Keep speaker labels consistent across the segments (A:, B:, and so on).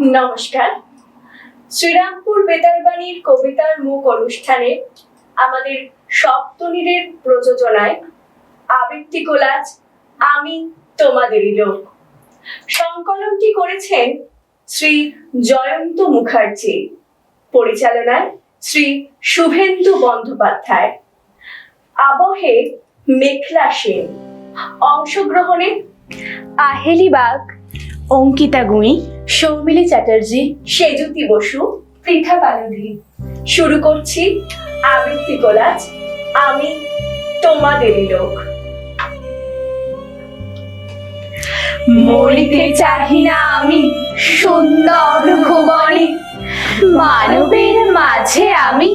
A: নমস্কার। শ্রীরামপুর বেতারবাণীর কবিতার মুখ অনুষ্ঠানে আমাদের সপ্তনীরের প্রযোজনায় আবৃত্তি কোলাজ, আমি তোমাদেরই লোক। সংকলনটি করেছেন শ্রী জয়ন্ত মুখার্জি। পরিচালনায় শ্রী শুভেন্দু বন্দ্যোপাধ্যায়। আবহে মেঘলা সেন। অংশগ্রহণে
B: আহেলি বাগ অঙ্কিতা গুঁই,
A: সৌমিলি চ্যাটার্জি, সেজুতি বসু, পৃথা বালধি শুরু করছি আবৃত্তি কোলাজ, আমি তোমাদেরই লোক।
B: মরিতে চাহি না আমি সুন্দর ভুবনে মানবের মাঝে আমি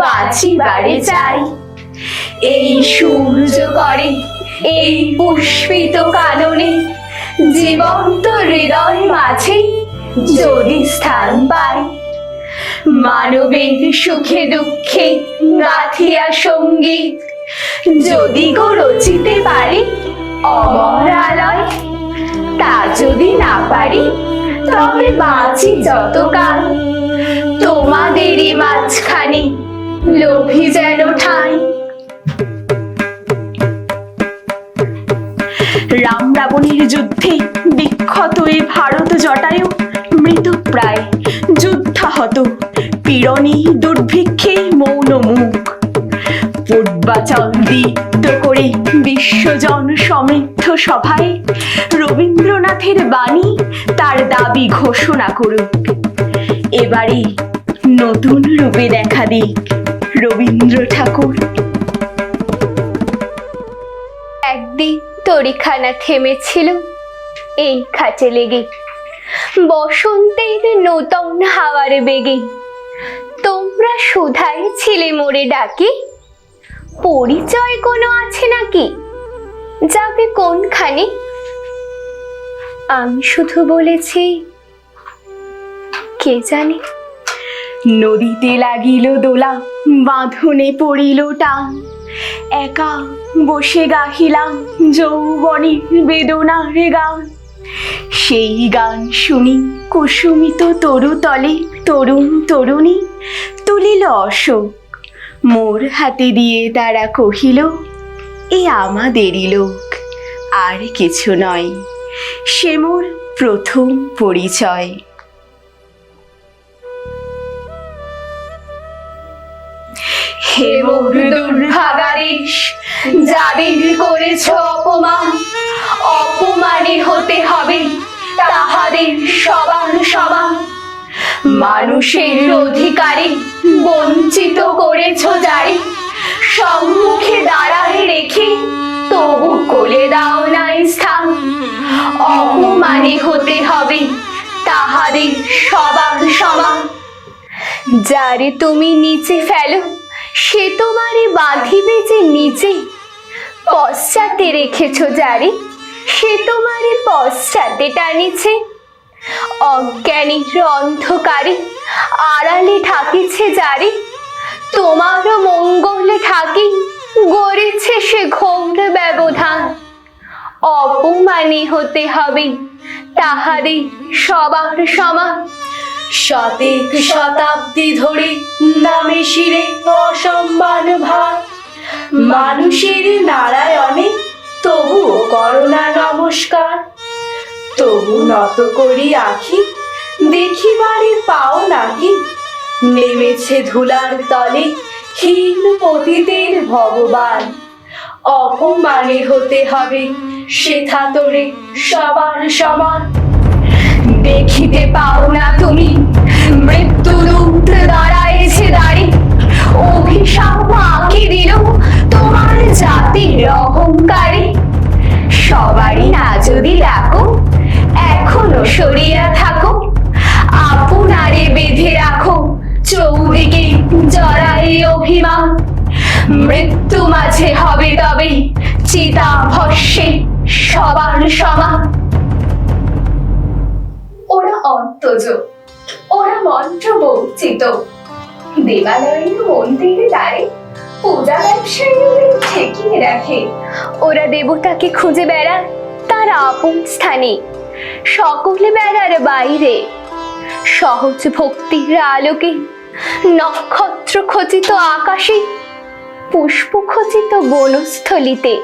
B: বাঁচিবারে চাই। এই সূর্য করে, এই পুষ্পিত কাননে জীবন্ত হৃদয় মাঝে যদি স্থান পাই, মানবের সুখে দুঃখে গাথিয়া সংগীত। যদি গো রচিতে পারি অমরালয়, তা যদি না পারি তবে বাঁচি যতকাল তোমাদেরই মাঝখানে লোভী যেন ঠাঁই। রাম যুদ্ধে বিক্ষত এই ভারত জটায়ু মৃত প্রায় যুদ্ধাহত, পীড়নে দুর্ভিক্ষে মৌন মুখ। পূর্বাচল দীপ্ত করে বিশ্বজন সমৃদ্ধ সভায় রবীন্দ্রনাথের বাণী তার দাবি ঘোষণা করুক। এবারে নতুন রূপে দেখা দিক রবীন্দ্র ঠাকুর। একদিন তরিখানা থেমেছিল। এই খাঁচে লেগে। বসন্তের নতুন হাওয়ার বেগে। তোমরা সুধাই ছিলে মোরে ডাকি। পরিচয় কোনো আছে নাকি? যাবে কোনখানে? আমি শুধু বলেছি, কে জানে? নদীতে লাগিল দোলা, বাঁধনে পড়িল টান। একা বসে গাহিলাম যৌবনের বেদনার গান। সেই গান শুনি কুসুমিত তরু তলে, তরুণ তরুণী তুলিল অশোক। মোর হাতে দিয়ে তারা কহিল, এ আমাদেরই লোক, আর কিছু নয়। সে মোর প্রথম পরিচয়। দুর্ভাগারিস যাদের করেছ অপমান। অপমানে হতে হবে তাহাদের সবার সমান। মানুষের অধিকারী বঞ্চিত করেছ যারে। সম্মুখে দাঁড়ায় রেখে তবু কোলে দাও নাই স্থান। অপমানে হতে হবে তাহাদের সবার সমান। যারে তুমি নিচে ফেলো সে তোমারে বাঁধিবে যে নিচে পশ্চাতে রেখেছ যারে, সে তোমারে পশ্চাতে টানিছে। অজ্ঞানীর অন্ধকারে আড়ালে ঠাকিছে যারে। তোমারও মঙ্গলে থাকি গড়েছে সে ঘোর ব্যবধান। অপমানী হতে হবে তাহারে সবার সমান।
A: শতেক শতাব্দী ধরে নামে শিরে অসম্মান ভার। মানুষের নারায়ণে তবুও করোনা নমস্কার। তবু নত করি আখি, দেখিবারে পাও নাকি নেমেছে ধুলার তলে হীন পতিতের ভগবান। অপমানে হতে হবে, সেথা তোরে সবার সমান।
B: দেখিতে পাও না তুমি। মৃত্যু রুদ্র দাঁড়াইছে দাঁড়ি। অভিশাপ আঁকি দিল তোমার জাতির অহংকারী। সবারই না যদি ডাকো, এখনও সরিয়া থাকো। আপনারে বেঁধে রাখো চৌদিকে জড়াই অভিমান। মৃত্যু মাঝে হবে তবে চিতা ভস্যে সবার সমান। ওরা ওরা মন্ত্র বঞ্চিত। দেবালয়ের মন্দিরে দাঁড়ে পূজা ব্যবসায়ী ঠেকিয়ে রাখে। ওরা দেবতাকে খুঁজে বেড়ায় তার আপন স্থানে। সকলে বেড়ার বাইরে। সহজ ভক্তির আলোকে নক্ষত্র খচিত আকাশে পুষ্প খচিত বনস্থলিতে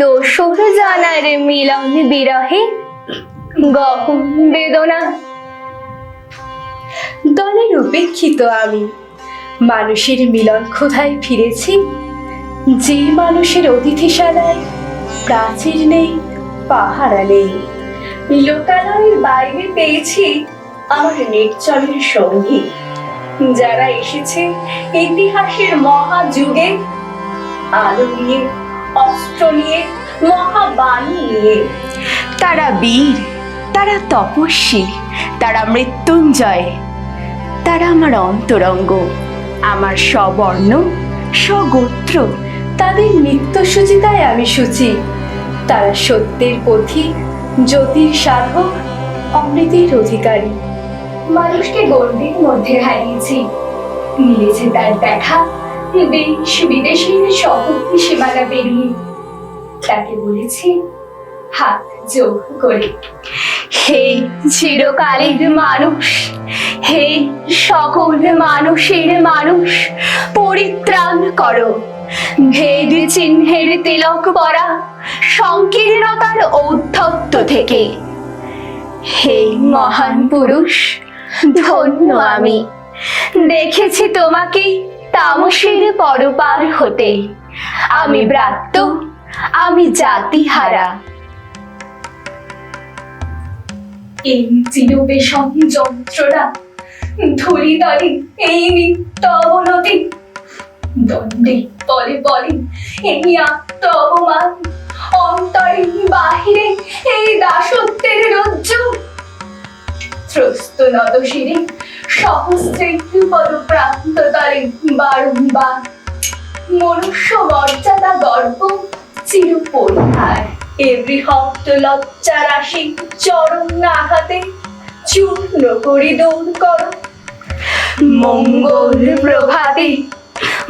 B: দোসর জানার মিলন বিরহে গহন বেদনা
A: দলের উপেক্ষিত আমি। মানুষের মিলন ক্ষুধায় ফিরেছি। যে মানুষের অতিথিশালায় প্রাচীর নেই, পাহারা নেই। লোকালয়ের বাইরে পেয়েছি আমার নির্জনের সঙ্গী। যারা এসেছে ইতিহাসের মহাযুগে আলো নিয়ে, অস্ত্র নিয়ে, মহাবাণী নিয়ে। তারা বীর। তারা তপস্বী, তারা মৃত্যুঞ্জয়, তারা আমার অন্তরঙ্গ, আমার স্ববর্ণ, স্বগোত্র। তাদের নিত্য সুচিতায় আমি সূচি। তারা সত্যের পথিক জ্যোতির সাধক, অমৃতের অধিকারী।
B: মানুষকে গণ্ডির মধ্যে হারিয়েছি। মিলেছে তার দেখা, দেশ বিদেশের শহর সীমানা পেরিয়ে। তাকে বলেছি, হাত যোগ করে।
A: হে
B: চিরকালের মানুষ, হে সকল মানুষের মানুষ,
A: পরিত্রাণ করো।
B: ভেদ চিহ্নের তিলক পরা, সংকীর্ণতার ঔদ্ধত্য থেকে। হে মহান পুরুষ, ধন্য আমি। দেখেছি তোমাকে তামসের পরপার হতে। আমি ব্রাত্য, আমি জাতিহারা। এই দলে এই নিত্য অবনতি। দণ্ডে বলে এই আত্ম অন্তরে বাহিরে এই দাসত্বের রজ্জু ত্রস্ত নত শিরে সহস্রে তলে বারংবার মনুষ্য মর্যাদা গর্ব চির পরিহার
A: এ লজ্জা রাশি চরম আঘাতে চূর্ণ করি দূর করো।
B: মঙ্গল প্রভাতে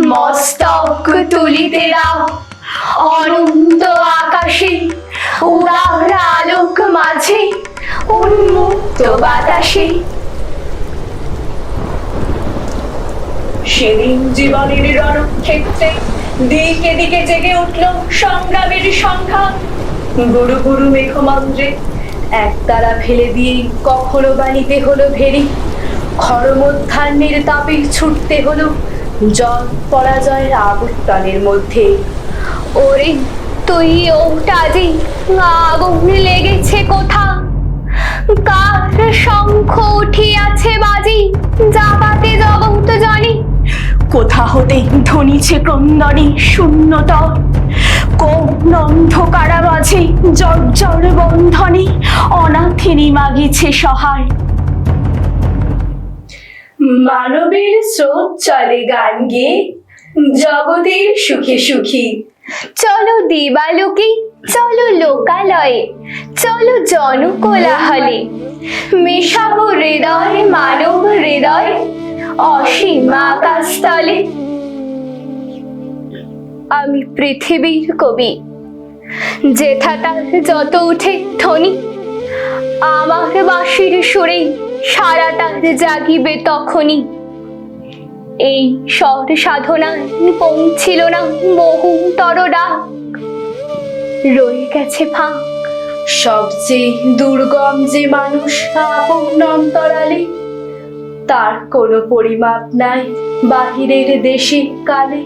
B: মস্তক তুলিতে দাও। অনন্ত আকাশে উদার আলোক মাঝে উন্মুক্ত বাতাসে।
A: সেদিন জীবনের রণক্ষেত্রে দিকে দিকে জেগে উঠল সংগ্রামের সংখ্যা। গুরু গুরু মেঘমন্ত্রে একতারা ফেলে দিয়ে কখনো বাণীতে হলো ভেরি। খরমধ্যান্যের তাপে ছুটতে হলো জল পরাজয়ের আবর্তনের মধ্যে।
B: ওরে, তুই ওটা যে আগুন লেগেছে কোথা? কার শঙ্খ উঠিয়াছে বাজি? জাগাতে জগত জানি।
A: কোথা হতে ধ্বনিছে ক্রন্দনে শূন্যতর কোন অন্ধকারা মাঝে জর্জর বন্ধনে অনাথিনী মাগিছে সহায়? মানবের স্রোত চলে গান গেয়ে জগতের সুখে সুখী।
B: চলো দেবালোকে, চলো লোকালয়ে, চলো জনকোলাহলে। মেশাবো হৃদয়, মানব হৃদয় অসীম আমি পৃথিবীর কবি তার যত উঠে ধ্বনি আমার বাঁশির সুরে সারাটা জাগিবে তখনই। এই স্বর সাধনায় পৌঁছিল না বহু তরডা রয়ে গেছে ফাঁক।
A: সবচেয়ে দুর্গম যে মানুষ, আপন অন্তরালে তার কোনো পরিমাপ নাই বাহিরের দেশে কালে।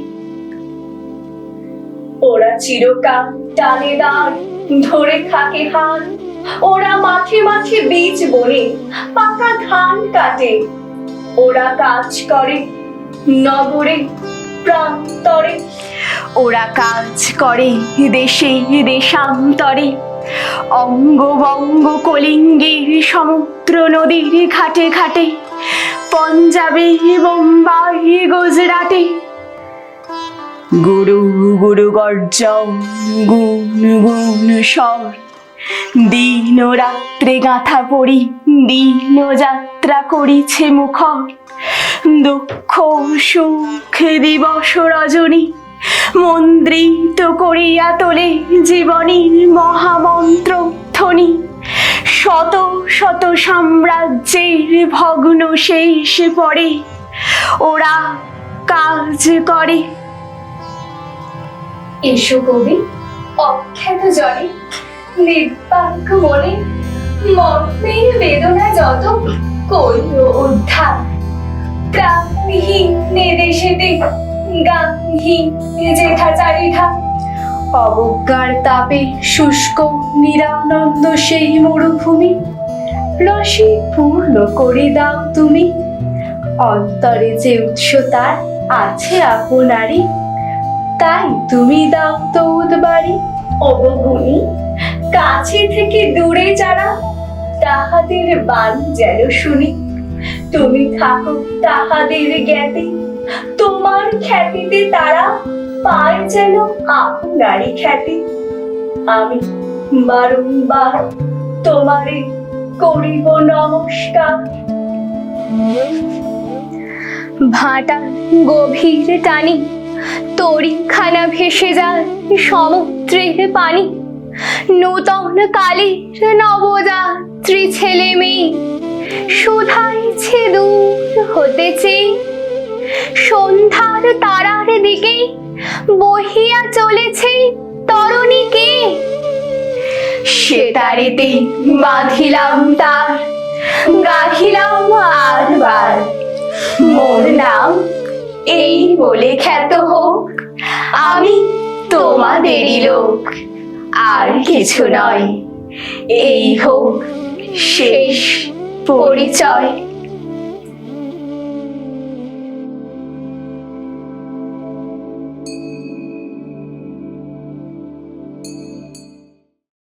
A: ওরা চিরকাল টানে দাঁড় ধরে থাকে হান। ওরা মাঠে মাঠে বীজ বনে, পাকা ধান কাটে। ওরা কাজ করে নগরে, প্রান্তরে। ওরা কাজ করে দেশে, দেশান্তরে। অঙ্গবঙ্গ কলিঙ্গের সমুদ্র নদীর ঘাটে ঘাটে পঞ্জাবে বোম্বাই গুজরাটে। গুরু গুরু গর্জন গুণ গুণ স্বর। দিন রাত্রে গাঁথা পড়ি, দিন যাত্রা করিছে মুখর। দুঃখ, সুখ, দিবস রজনী মন্দ্রিত করিয়া তোলে জীবনীর মহামন্ত্র ধ্বনি
C: শত শত সাম্রাজ্যের ভগ্ন শেষ পড়ে। ওরা কাজ করে।
A: এসো কবি, অখ্যাত জলে নির্বাক মনে মর্মের বেদনা যত করিও উদ্ধার। প্রাণহীন দেশেতে গানহীন যেথা চারিধা অবজ্ঞার তাপে শুষ্ক নিরানন্দ সেই মরুভূমি। রসে পূর্ণ করে দাও তুমি। অন্তরে যে উৎস তার আছে আপনারই, তাই তুমি দাও তো উদ্বারি অবগুণী, কাছে থেকে দূরে যারা, তাহাদের বাণী যেন শুনি। তুমি থাকো তাহাদের জ্ঞাতে। তোমার খ্যাতিতে তারা পায় যেন আপনারই খ্যাতি। আমি বারংবার তোমারে করিব নমস্কার।
B: ভাটা গভীর টানি তরিখানা ভেসে যায় সমুদ্রের পানি। নূতন কালের নবযাত্রী ছেলে মেয়ে শুধাইছে দূর হতেছে সন্ধ্যার তারার দিকে বহিয়া চলেছে তরণীকে সেতারেতে বাঁধিলাম তার, গাহিলাম আর বার। মোর নাম এই বলে খ্যাত হোক, আমি তোমাদেরই লোক। আর কিছু নয়, এই হোক শেষ পরিচয়।